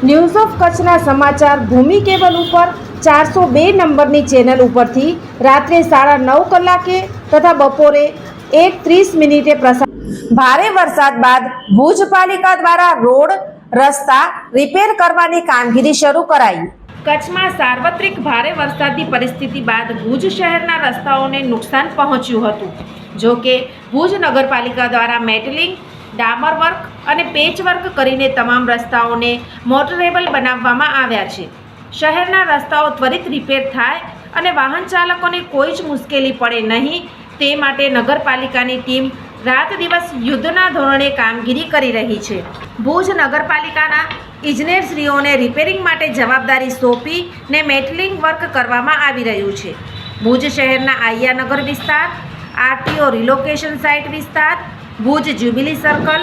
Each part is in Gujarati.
news of કચ્છના સમાચાર ભૂમિ કેબલ ઉપર ચારસો બે નંબરની ચેનલ ઉપરથી રાત્રે સાડા નવ કલાકે તથા બપોરે એક ત્રીસ મિનિટે પ્રસાર ભારે વરસાદ બાદ ભુજ પાલિકા દ્વારા રોડ રસ્તા રિપેર કરવાની કામગીરી શરૂ કરાઈ. કચ્છમાં સાર્વત્રિક ભારે વરસાદની પરિસ્થિતિ બાદ ભુજ શહેરના રસ્તાઓને નુકસાન પહોંચ્યું હતું. જો કે ભુજ નગરપાલિકા દ્વારા મેટલિંગ ડામર વર્ક અને પેચ વર્ક કરીને તમામ રસ્તાઓને મોટરેબલ બનાવવામાં આવ્યા છે. શહેરના રસ્તાઓ ત્વરિત રિપેર થાય અને વાહન ચાલકોને કોઈ જ મુશ્કેલી પડે નહીં, તે માટે નગરપાલિકાની ટીમ રાત દિવસ યુદ્ધના ધોરણે કામગીરી કરી રહી છે. ભુજ નગરપાલિકાના ઇજનેરશ્રીઓને રિપેરિંગ માટે જવાબદારી સોંપી ને મેટલિંગ વર્ક કરવામાં આવી રહ્યું છે. ભુજ શહેરના આયાનગર વિસ્તાર, આરટીઓ રિલોકેશન સાઇટ વિસ્તાર ભુજ જ્યુબિલી સર્કલ,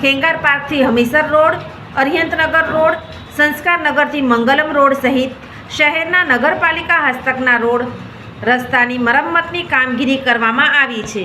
ખેંગાર પાર્કથી હમીસર રોડ, અરિહંતનગર રોડ સંસ્કારનગરથી મંગલમ રોડ સહિત શહેરના નગરપાલિકા હસ્તકના રોડ રસ્તાની મરમ્મતની કામગીરી કરવામાં આવી છે.